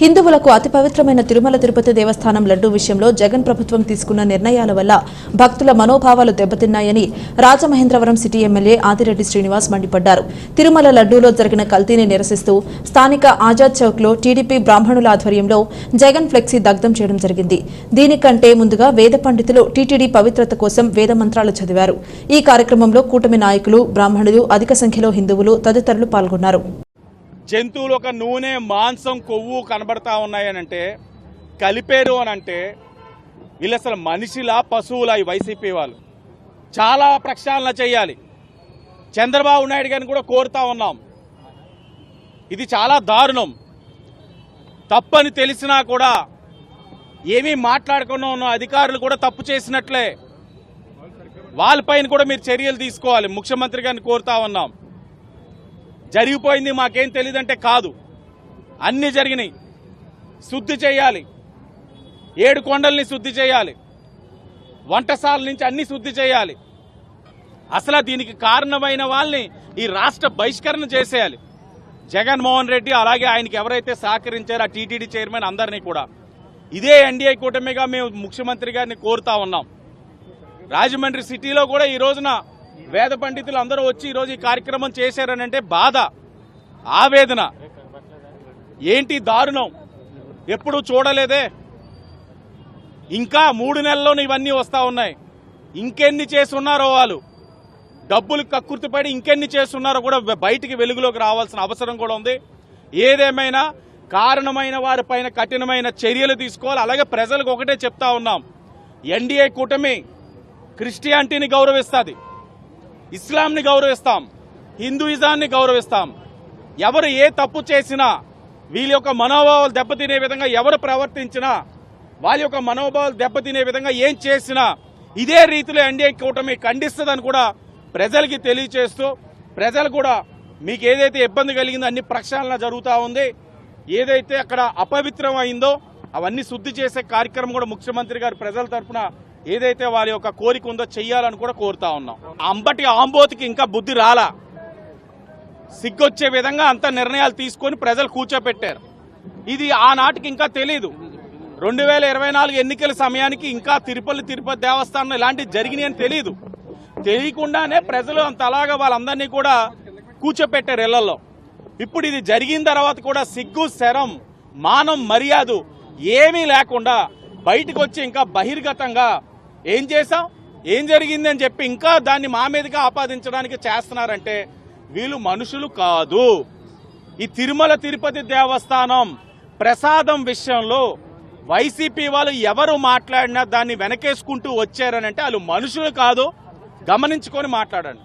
హిందువులకు అతి పవిత్రమైన తిరుమల తిరుపతి దేవస్థానం లడ్డూ విషయంలో జగన్ ప్రభుత్వం తీసుకున్న నిర్ణయాల వల్ల భక్తుల మనోభావాలు దెబ్బతిన్నాయని రాజమహేంద్రవరం సిటీ ఎమ్మెల్యే ఆదిరెడ్డి శ్రీనివాస్ మండిపడ్డారు. తిరుమల లడ్డూలో జరిగిన కల్తీని నిరసిస్తూ స్థానిక ఆజాద్ చౌక్లో టీడీపీ బ్రాహ్మణుల ఆధ్వర్యంలో జగన్ ఫ్లెక్సీ దగ్ధం చేయడం జరిగింది. దీనికంటే ముందుగా వేద పండితులు టీటీడీ పవిత్రత కోసం వేద మంత్రాలు చదివారు. ఈ కార్యక్రమంలో కూటమి నాయకులు బ్రాహ్మణులు అధిక సంఖ్యలో హిందువులు తదితరులు పాల్గొన్నారు. జంతువులు ఒక నూనె మాంసం కొవ్వు కనబడతా ఉన్నాయనంటే కలిపేరు అని అంటే వీళ్ళు అసలు మనిషిలా పశువులా ఈ వైసీపీ వాళ్ళు. చాలా ప్రక్షాళన చేయాలి. చంద్రబాబు నాయుడు గారిని కూడా కోరుతా ఉన్నాం. ఇది చాలా దారుణం. తప్పని తెలిసినా కూడా ఏమీ మాట్లాడకుండా ఉన్న అధికారులు కూడా తప్పు చేసినట్లే. వాళ్ళపైన కూడా మీరు చర్యలు తీసుకోవాలి. ముఖ్యమంత్రి గారిని కోరుతా ఉన్నాం. జరిగిపోయింది మాకేం తెలియదంటే కాదు. అన్నీ జరిగినాయి. శుద్ధి చేయాలి. ఏడు కొండల్ని శుద్ధి చేయాలి. వంటశాల నుంచి అన్ని శుద్ధి చేయాలి. అసలు దీనికి కారణమైన వాళ్ళని ఈ రాష్ట్ర బహిష్కరణ చేసేయాలి. జగన్మోహన్ రెడ్డి అలాగే ఆయనకి ఎవరైతే సహకరించారో ఆ టీటీడీ చైర్మన్ అందరినీ కూడా. ఇదే ఎన్డీఏ కూటమిగా మేము ముఖ్యమంత్రి గారిని కోరుతా ఉన్నాం. రాజమండ్రి సిటీలో కూడా ఈ రోజున వేద పండితులు అందరూ వచ్చి ఈరోజు ఈ కార్యక్రమం చేశారనంటే బాధ ఆవేదన. ఏంటి దారుణం? ఎప్పుడు చూడలేదే? ఇంకా మూడు నెలల్లోనే ఇవన్నీ వస్తూ ఉన్నాయి. ఇంకెన్ని చేస్తున్నారో వాళ్ళు? డబ్బులు కక్కుర్తిపడి ఇంకెన్ని చేస్తున్నారో కూడా బయటికి వెలుగులోకి రావాల్సిన అవసరం కూడా ఉంది. ఏదేమైనా కారణమైన వారిపైన కఠినమైన చర్యలు తీసుకోవాలి. అలాగే ప్రజలకు ఒకటే చెప్తా ఉన్నాం. ఎన్డీఏ కూటమి క్రిస్టియానిటీని గౌరవిస్తుంది. ఇస్లాంని గౌరవిస్తాం హిందూయిజాన్ని గౌరవిస్తాం. ఎవరు ఏ తప్పు చేసినా వీళ్ళ యొక్క మనోభావాలు దెబ్బతినే విధంగా ఎవరు ప్రవర్తించినా వాళ్ళ యొక్క మనోభావాలు దెబ్బతినే విధంగా ఏం చేసినా ఇదే రీతిలో ఎన్డీఏ కూటమి ఖండిస్తుందని కూడా ప్రజలకి తెలియచేస్తూ ప్రజలు కూడా మీకు ఏదైతే ఇబ్బంది కలిగిందో అన్ని ప్రక్షాళన జరుగుతూ ఉంది. ఏదైతే అక్కడ అపవిత్రం అయిందో అవన్నీ శుద్ధి చేసే కార్యక్రమం కూడా ముఖ్యమంత్రి గారు ప్రజల తరఫున ఏదైతే వారి యొక్క కోరిక ఉందో చెయ్యాలని కూడా కోరుతా ఉన్నాం. అంబటి ఆంబోతికి ఇంకా బుద్ధి రాలా. సిగ్గొచ్చే విధంగా అంత నిర్ణయాలు తీసుకొని ప్రజలు కూర్చోపెట్టారు. ఇది ఆనాటికి ఇంకా తెలియదు రెండు వేల ఇరవై నాలుగు ఎన్నికల సమయానికి ఇంకా తిరుపతి తిరుపతి దేవస్థానం ఇలాంటివి జరిగినాయని తెలీదు. తెలియదు తెలియకుండానే ప్రజలు అంత అలాగా వాళ్ళందరినీ కూడా కూర్చోపెట్టారు ఇళ్ళలో. ఇప్పుడు ఇది జరిగిన తర్వాత కూడా సిగ్గు శరం మానం మర్యాద ఏమీ లేకుండా బయటకు వచ్చి ఇంకా బహిర్గతంగా ఏం చేశాం ఏం జరిగింది అని చెప్పి ఇంకా దాన్ని మా మీదగా ఆపాదించడానికి చేస్తున్నారంటే వీళ్ళు మనుషులు కాదు. ఈ తిరుమల తిరుపతి దేవస్థానం ప్రసాదం విషయంలో వైసీపీ వాళ్ళు ఎవరు మాట్లాడినా దాన్ని వెనకేసుకుంటూ వచ్చారనంటే వాళ్ళు మనుషులు కాదు. గమనించుకొని మాట్లాడండి.